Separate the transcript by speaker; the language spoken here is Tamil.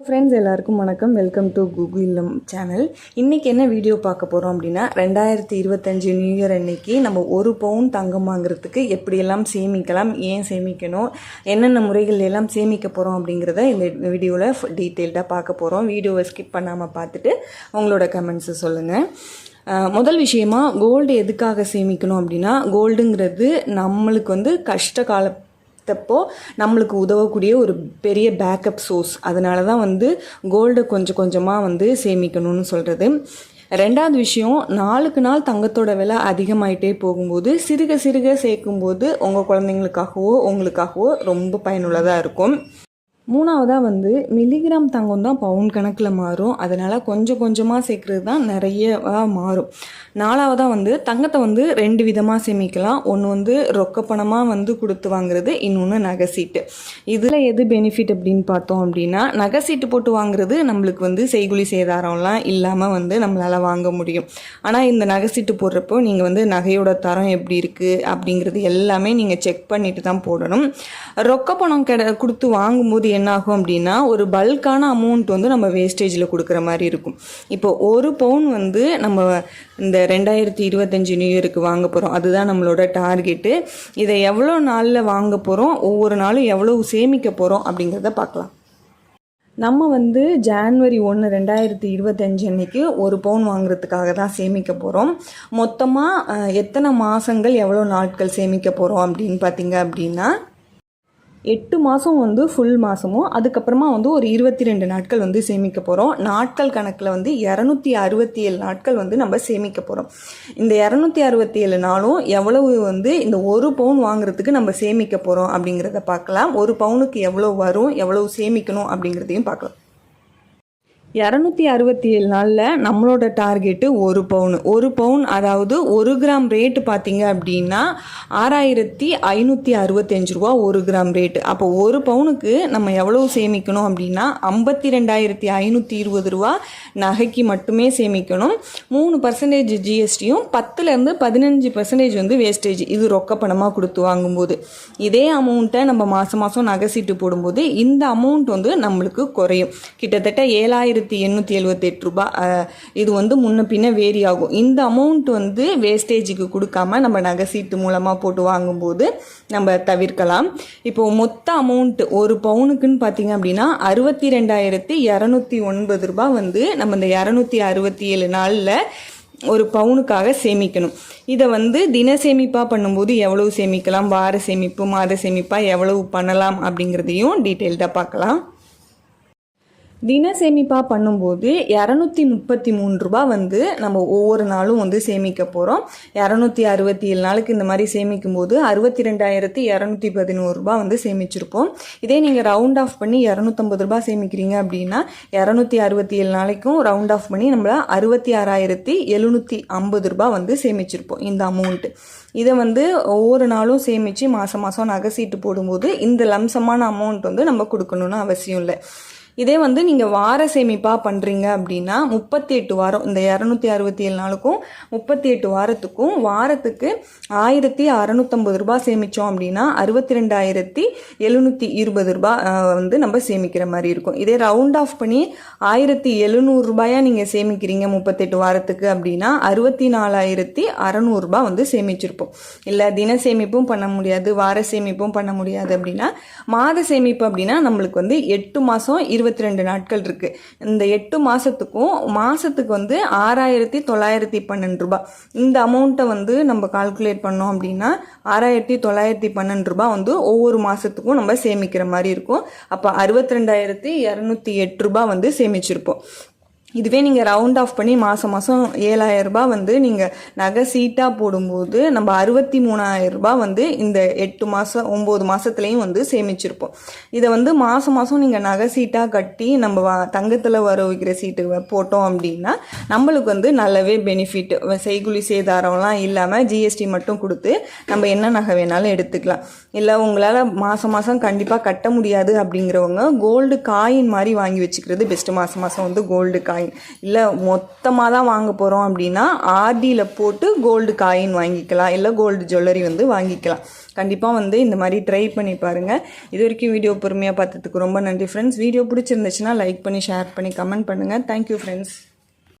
Speaker 1: ஃப்ரெண்ட்ஸ் எல்லாருக்கும் வணக்கம். வெல்கம் டு கூகுள் சேனல் இன்றைக்கி என்ன வீடியோ பார்க்க போகிறோம் அப்படின்னா ரெண்டாயிரத்தி இருபத்தஞ்சு நியூ இயர் அன்னைக்கு நம்ம ஒரு பவுன் தங்கம் வாங்குறதுக்கு எப்படியெல்லாம் சேமிக்கலாம் ஏன் சேமிக்கணும் என்னென்ன முறைகள் எல்லாம் சேமிக்க போகிறோம் அப்படிங்கிறத இந்த வீடியோவில் டீட்டெயில்டாக பார்க்க போகிறோம் வீடியோவை ஸ்கிப் பண்ணாமல் பார்த்துட்டு உங்களோட கமெண்ட்ஸை சொல்லுங்கள் முதல் விஷயமா கோல்டு எதுக்காக சேமிக்கணும் அப்படின்னா கோல்டுங்கிறது நம்மளுக்கு வந்து கஷ்ட கால தப்போ நம்மளுக்கு உதவக்கூடிய ஒரு பெரிய பேக்கப் சோர்ஸ் அதனால தான் வந்து கோல்டு கொஞ்சம் கொஞ்சமாக வந்து சேமிக்கணும்னு சொல்கிறது ரெண்டாவது விஷயம் நாளுக்கு நாள் தங்கத்தோட விலை அதிகமாயிட்டே போகும்போது சிறுக சிறுக சேர்க்கும்போது உங்கள் குழந்தைங்களுக்காகவோ உங்களுக்காகவோ ரொம்ப பயனுள்ளதாக இருக்கும். மூணாவதாக வந்து மில்லிகிராம் தங்கம் தான் பவுன் கணக்கில் மாறும். அதனால் கொஞ்சம் கொஞ்சமாக சேர்க்குறது தான் நிறைய மாறும். நாலாவதாக வந்து தங்கத்தை வந்து ரெண்டு விதமாக சேமிக்கலாம். ஒன்று வந்து ரொக்க பணமாக வந்து கொடுத்து வாங்குறது இன்னொன்று நகை சீட்டு. இதில் எது பெனிஃபிட் அப்படின்னு பார்த்தோம் அப்படின்னா நகை சீட்டு போட்டு வாங்குறது நம்மளுக்கு வந்து செய்குலி சேதாரம்லாம் இல்லாமல் வந்து நம்மளால் வாங்க முடியும். ஆனால் இந்த நகை சீட்டு போடுறப்போ நீங்கள் வந்து நகையோட தரம் எப்படி இருக்குது அப்படிங்கிறது எல்லாமே நீங்கள் செக் பண்ணிட்டு தான் போடணும். ரொக்க பணம் கிட கொடுத்து வாங்கும்போது என்ன ஆகும் அப்படின்னா ஒரு பல்கான அமௌண்ட் வந்து நம்ம வேஸ்டேஜில் கொடுக்குற மாதிரி இருக்கும். இப்போ ஒரு பவுன் வந்து நம்ம இந்த ரெண்டாயிரத்தி இருபத்தஞ்சி நியூ இயருக்கு வாங்க போகிறோம் அதுதான் நம்மளோட டார்கெட்டு இதை எவ்வளோ நாளில் வாங்க போகிறோம் ஒவ்வொரு நாளும் எவ்வளோ சேமிக்க போகிறோம் அப்படிங்கிறத பார்க்கலாம். நம்ம வந்து ஜான்வரி ஒன்று ரெண்டாயிரத்தி இருபத்தஞ்சு அன்னைக்கு ஒரு பவுன் வாங்குறதுக்காக தான் சேமிக்க போகிறோம் மொத்தமாக எத்தனை மாதங்கள் எவ்வளோ நாட்கள் சேமிக்க போகிறோம் அப்படின்னு பார்த்தீங்க அப்படின்னா எட்டு மாதம் வந்து ஃபுல் மாதமும் அதுக்கப்புறமா வந்து ஒரு இருபத்தி ரெண்டு நாட்கள் வந்து சேமிக்க போகிறோம் நாட்கள் கணக்கில் வந்து இரநூத்தி அறுபத்தி ஏழு நாட்கள் வந்து நம்ம சேமிக்க போகிறோம் இந்த இரநூத்தி அறுபத்தி ஏழு நாளும் எவ்வளவு வந்து இந்த ஒரு பவுன் வாங்குறதுக்கு நம்ம சேமிக்க போகிறோம் அப்படிங்கிறத பார்க்கலாம். ஒரு பவுனுக்கு எவ்வளோ வரும் எவ்வளவு சேமிக்கணும் அப்படிங்கிறதையும் பார்க்கலாம். இரநூத்தி அறுபத்தி ஏழு நாளில் நம்மளோட டார்கெட்டு ஒரு பவுன் ஒரு பவுன் அதாவது ஒரு கிராம் ரேட்டு பார்த்தீங்க அப்படின்னா ஆறாயிரத்தி ஐநூற்றி அறுபத்தஞ்சு ரூபா ஒரு கிராம் ரேட்டு அப்போ ஒரு பவுனுக்கு நம்ம எவ்வளவு சேமிக்கணும் அப்படின்னா ஐம்பத்தி ரெண்டாயிரத்தி ஐநூற்றி இருபது ரூபா நகைக்கு மட்டுமே சேமிக்கணும். மூணு பர்சன்டேஜ் ஜிஎஸ்டியும் பத்துலேருந்து பதினஞ்சு பர்சன்டேஜ் வந்து வேஸ்டேஜ் இது ரொக்க பணமாக கொடுத்து வாங்கும்போது. இதே அமௌண்ட்டை நம்ம மாதம் மாதம் நகை சீட்டு போடும்போது இந்த அமௌண்ட் வந்து நம்மளுக்கு குறையும். கிட்டத்தட்ட ஏழாயிரத்தி ஆயிரத்தி எண்ணூற்றி எழுபத்தெட்டு ரூபாய் இது வந்து முன்ன பின்ன வேரி ஆகும் இந்த அமௌண்ட் வந்து வேஸ்டேஜுக்கு கொடுக்காம நம்ம நகை சீட்டு மூலமாக போட்டு வாங்கும்போது நம்ம தவிர்க்கலாம். இப்போ மொத்த அமௌண்ட் ஒரு பவுனுக்குன்னு பார்த்தீங்க அப்படின்னா அறுபத்தி ரெண்டாயிரத்தி இரநூத்தி ஒன்பது ரூபாய் வந்து நம்ம இந்த இரநூத்தி அறுபத்தி ஏழு நாளில் ஒரு பவுனுக்காக சேமிக்கணும். இதை வந்து தின சேமிப்பாக பண்ணும்போது எவ்வளவு சேமிக்கலாம்? வார சேமிப்பு மாத சேமிப்பாக எவ்வளவு பண்ணலாம் அப்படிங்கிறதையும் டீட்டெயில்டாக பார்க்கலாம். தின சேமிப்பாக பண்ணும்போது இரநூத்தி முப்பத்தி மூணு ரூபா வந்து நம்ம ஒவ்வொரு நாளும் வந்து சேமிக்க போகிறோம் இரநூத்தி அறுபத்தி ஏழு நாளுக்கு இந்த மாதிரி சேமிக்கும் போது அறுபத்தி ரெண்டாயிரத்தி இரநூத்தி பதினோரு ரூபா வந்து சேமிச்சிருப்போம். இதே நீங்கள் ரவுண்ட் ஆஃப் பண்ணி இரநூத்தம்பது ரூபா சேமிக்கிறீங்க அப்படின்னா இரநூத்தி அறுபத்தி ஏழு நாளைக்கும் ரவுண்ட் ஆஃப் பண்ணி நம்மள அறுபத்தி ஆறாயிரத்தி எழுநூற்றி ஐம்பது ரூபா வந்து சேமிச்சிருப்போம் இந்த அமௌண்ட்டு இதை வந்து ஒவ்வொரு நாளும் சேமித்து மாதம் மாதம் நகை சீட்டு போடும்போது இந்த லம்சமான அமௌண்ட் வந்து நம்ம கொடுக்கணும்னு அவசியம் இல்லை. இதே வந்து நீங்கள் வார சேமிப்பாக பண்ணுறீங்க அப்படின்னா முப்பத்தி எட்டு வாரம் இந்த இரநூத்தி அறுபத்தி ஏழு நாளுக்கும் முப்பத்தி எட்டு வாரத்துக்கும் வாரத்துக்கு ஆயிரத்தி அறநூற்றம்பது ரூபாய் சேமித்தோம் அப்படின்னா அறுபத்தி ரெண்டாயிரத்தி எழுநூற்றி இருபது ரூபாய் வந்து நம்ம சேமிக்கிற மாதிரி இருக்கும். இதே ரவுண்ட் ஆஃப் பண்ணி ஆயிரத்தி எழுநூறு ரூபாயா நீங்கள் சேமிக்கிறீங்க முப்பத்தெட்டு வாரத்துக்கு அப்படின்னா அறுபத்தி நாலாயிரத்தி அறநூறுபா வந்து சேமிச்சிருப்போம். இல்லை தின சேமிப்பும் பண்ண முடியாது வார சேமிப்பும் பண்ண முடியாது அப்படின்னா மாத சேமிப்பு அப்படின்னா நம்மளுக்கு வந்து எட்டு மாதம் இருபத்தி ரெண்டு நாட்கள் இருக்கு. இந்த எட்டு மாசத்துக்கும் மாசத்துக்கு வந்து ஆறாயிரத்தி தொள்ளாயிரத்தி பன்னெண்டு ரூபாய் இந்த அமௌண்ட்டை வந்து நம்ம கால்குலேட் பண்ணோம் அப்படின்னா ஆறாயிரத்தி தொள்ளாயிரத்தி பன்னெண்டு ரூபாய் வந்து ஒவ்வொரு மாசத்துக்கும் நம்ம சேமிக்கிற மாதிரி இருக்கும். அப்போ அறுபத்தி ரெண்டாயிரத்தி இரநூத்தி எட்டு ரூபாய் வந்து சேமிச்சிருப்போம். இதுவே நீங்கள் ரவுண்ட் ஆஃப் பண்ணி மாதம் மாதம் ஏழாயிரம் ரூபாய் வந்து நீங்கள் நகை சீட்டாக போடும்போது நம்ம அறுபத்தி மூணாயிரம் ரூபாய் வந்து இந்த எட்டு மாதம் ஒம்பது மாதத்துலேயும் வந்து சேமிச்சிருப்போம். இதை வந்து மாதம் மாதம் நீங்கள் நகை சீட்டாக கட்டி நம்ம வா தங்கத்தில் வர வைக்கிற சீட்டு போட்டோம் அப்படின்னா நம்மளுக்கு வந்து நல்லாவே பெனிஃபிட் செய்குலி சேதாரம்லாம் இல்லாமல் ஜிஎஸ்டி மட்டும் கொடுத்து நம்ம என்ன நகை வேணாலும் எடுத்துக்கலாம். இல்லை உங்களால் மாதம் மாதம் கண்டிப்பாக கட்ட முடியாது அப்படிங்கிறவங்க கோல்டு காயின் மாதிரி வாங்கி வச்சுக்கிறது பெஸ்ட்டு மாதம் மாதம் வந்து கோல்டு காயின் காயின் இல்லை மொத்தமாக தான் வாங்க போகிறோம் அப்படின்னா ஆர்டியில் போட்டு கோல்டு காயின் வாங்கிக்கலாம். இல்லை கோல்டு ஜுவல்லரி வந்து வாங்கிக்கலாம். கண்டிப்பாக வந்து இந்த மாதிரி ட்ரை பண்ணி பாருங்கள் இது வரைக்கும் வீடியோ பொறுமையாக பார்த்ததுக்கு ரொம்ப நன்றி ஃப்ரெண்ட்ஸ் வீடியோ பிடிச்சிருந்துச்சுன்னா லைக் பண்ணி ஷேர் பண்ணி கமெண்ட் பண்ணுங்கள் தேங்க்யூ ஃப்ரெண்ட்ஸ்